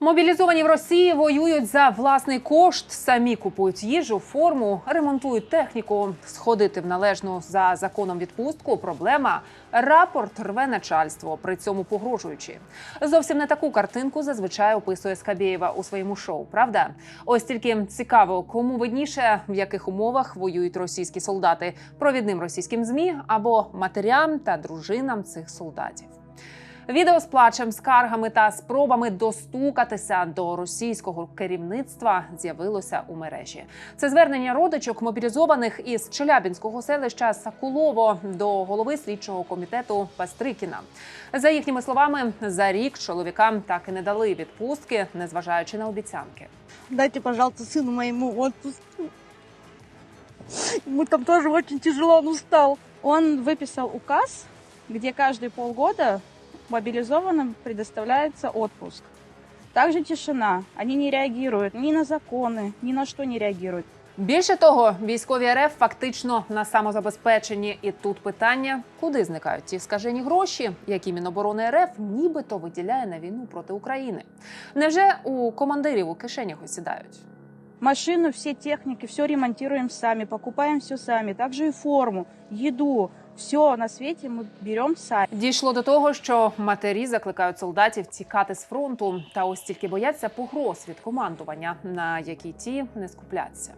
Мобілізовані в Росії воюють за власний кошт, самі купують їжу, форму, ремонтують техніку. Сходити в належну за законом відпустку проблема. Рапорт рве начальство, при цьому погрожуючи. Зовсім не таку картинку зазвичай описує Скабєєва у своєму шоу. Правда, ось тільки цікаво, кому видніше, в яких умовах воюють російські солдати провідним російським змі або матерям та дружинам цих солдатів. Відео з плачем, скаргами та спробами достукатися до російського керівництва з'явилося у мережі. Це звернення родичок мобілізованих із Челябінського селища Сакулово до голови слідчого комітету Пастрикіна. За їхніми словами, за рік чоловікам так і не дали відпустки, незважаючи на обіцянки. Дайте, пожалуйста, сыну моему отпуск. Ему там тоже очень тяжело, он устал. Он выписал указ, где каждые полгода мобилизованным предоставляется отпуск. Также тишина. Они не реагируют ни на законы, ни на что не реагируют. Більше того, військові РФ фактично на самозабезпеченні. І тут питання: куди зникають ті скажені гроші, які Міноборони РФ нібито виділяє на війну проти України? Невже у командирів у кишенях осідають? Машину, все техники, все ремонтируем сами, покупаем все сами. Также и форму, еду. Все на світі ми беремо самі. Дійшло до того, що матері закликають солдатів тікати з фронту, та ось тільки бояться погроз від командування, на які ті не скупляться.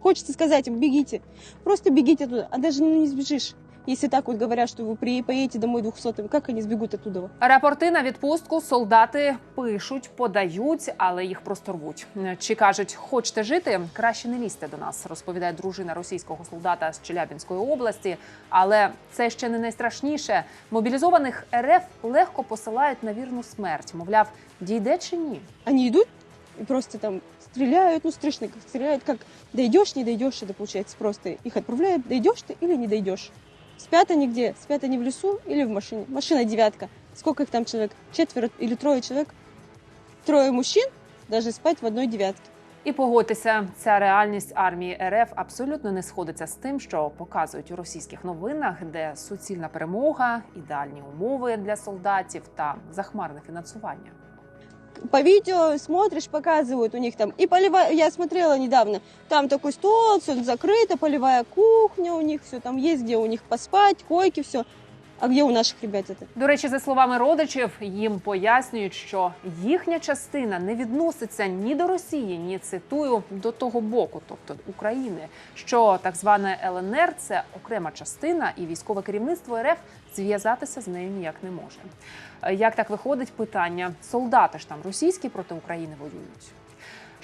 Хочеться сказати, бігіть. Просто бігіть туди, А навіть не сбежишь. Если так вот говорят, что вы при- поедете домой двухсотым, как они сбегут оттуда? Рапорти на відпустку солдати пишуть, подають, але їх просто рвуть. Чи кажуть, хочете жити? Краще не лізьте до нас, розповідає дружина російського солдата з Челябінської області. Але це ще не найстрашніше. Мобілізованих РФ легко посилають на вірну смерть. Мовляв, дійде чи ні? Они идут и просто там стреляют, ну, страшно, как стреляют, как дойдешь, не дойдешь, это получается просто. Их отправляют, дойдешь ты или не дойдешь. Спят они где? Спят они в лесу или в машине? Машина девятка. Сколько их там человек? Четверо или трое человек? Трое мужчин даже спать в одной девятке. І погодьтеся, ця реальність армії РФ абсолютно не сходиться з тим, що показують у російських новинах, де суцільна перемога, ідеальні умови для солдатів та захмарне фінансування. По видео смотришь, показывают у них там и полевая, я смотрела недавно, там такой стол, все закрыто, полевая кухня у них, все там есть, где у них поспать, койки, все. А где у наших ребят это? До речі, за словами родичів, їм пояснюють, що їхня частина не відноситься ні до Росії, ні цитую до того боку, тобто України. Що так зване ЛНР це окрема частина, і військове керівництво РФ зв'язатися з нею ніяк не може. Е, Як так виходить питання? Солдати ж там російські проти України воюють.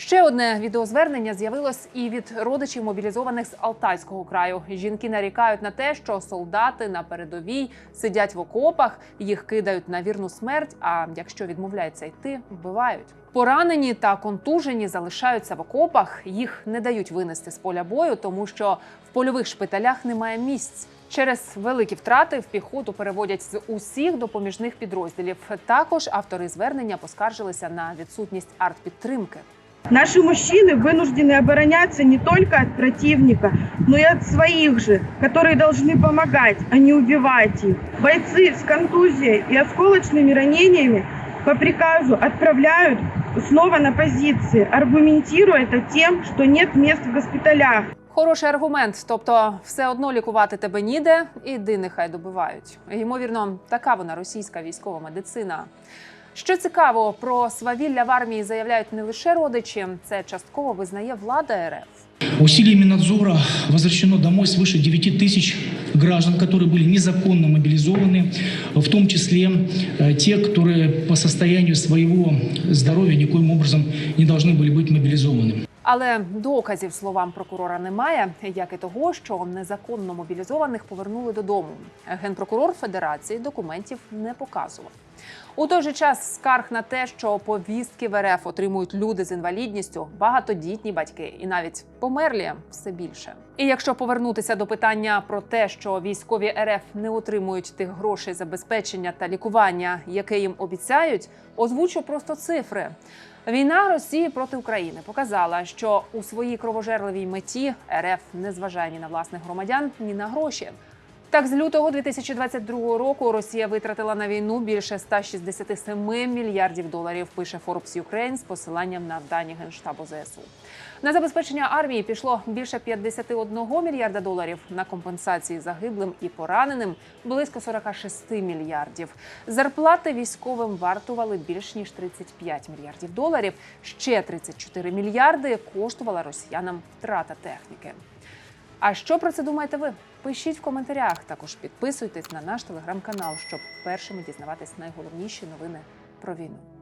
Ще одне відеозвернення з'явилось і від родичів мобілізованих з Алтайського краю. Жінки нарікають на те, що солдати на передовій сидять в окопах, їх кидають на вірну смерть. А якщо відмовляються йти, вбивають. Поранені та контужені залишаються в окопах. Їх не дають винести з поля бою, тому що в польових шпиталях немає місць. Через великі втрати в піхоту переводять з усіх допоміжних підрозділів. Також автори звернення поскаржилися на відсутність артпідтримки. Наши мужчины вынуждены обороняться не только от противника, но и от своих же, которые должны помогать, а не убивать их. Бойцы с контузией и осколочными ранениями по приказу отправляют снова на позиции, аргументируя это тем, что нет мест в госпиталях. Хороший аргумент, тобто все одно лікувати тебе ніде, іди нехай добивають. Ймовірно, така вона російська військова медицина. Що цікаво, про свавілля в армії заявляють не лише родичі, це частково визнає влада РФ. Усилиями надзора возвращено домой свыше 9 тысяч граждан, которые были незаконно мобилизованы, в том числе э, те, которые по состоянию своего здоровья никоим образом не должны были быть мобилизованы. Але доказів словам прокурора немає, як і того, що незаконно мобілізованих повернули додому. Генпрокурор Федерації документів не показував. У той же час скарг на те, що повістки в РФ отримують люди з інвалідністю, багатодітні батьки і навіть померлі все більше. І якщо повернутися до питання про те, що військові РФ не отримують тих грошей забезпечення та лікування, яке їм обіцяють, озвучу просто цифри. Війна Росії проти України показала, що у своїй кровожерливій меті РФ не зважає ні на власних громадян, ні на гроші. Так, з лютого 2022 року Росія витратила на війну більше 167 мільярдів доларів. Пише Forbes Ukraine з посиланням на дані генштабу ЗСУ. На забезпечення армії пішло більше 51 мільярда доларів. На компенсації загиблим і пораненим близько 46 мільярдів. Зарплати військовим вартували більш ніж 35 мільярдів доларів. Ще 34 мільярди коштувала росіянам втрата техніки. А що про це думаєте ви? Пишіть в коментарях. Також підписуйтесь на наш телеграм-канал, щоб першими дізнаватись найголовніші новини про війну.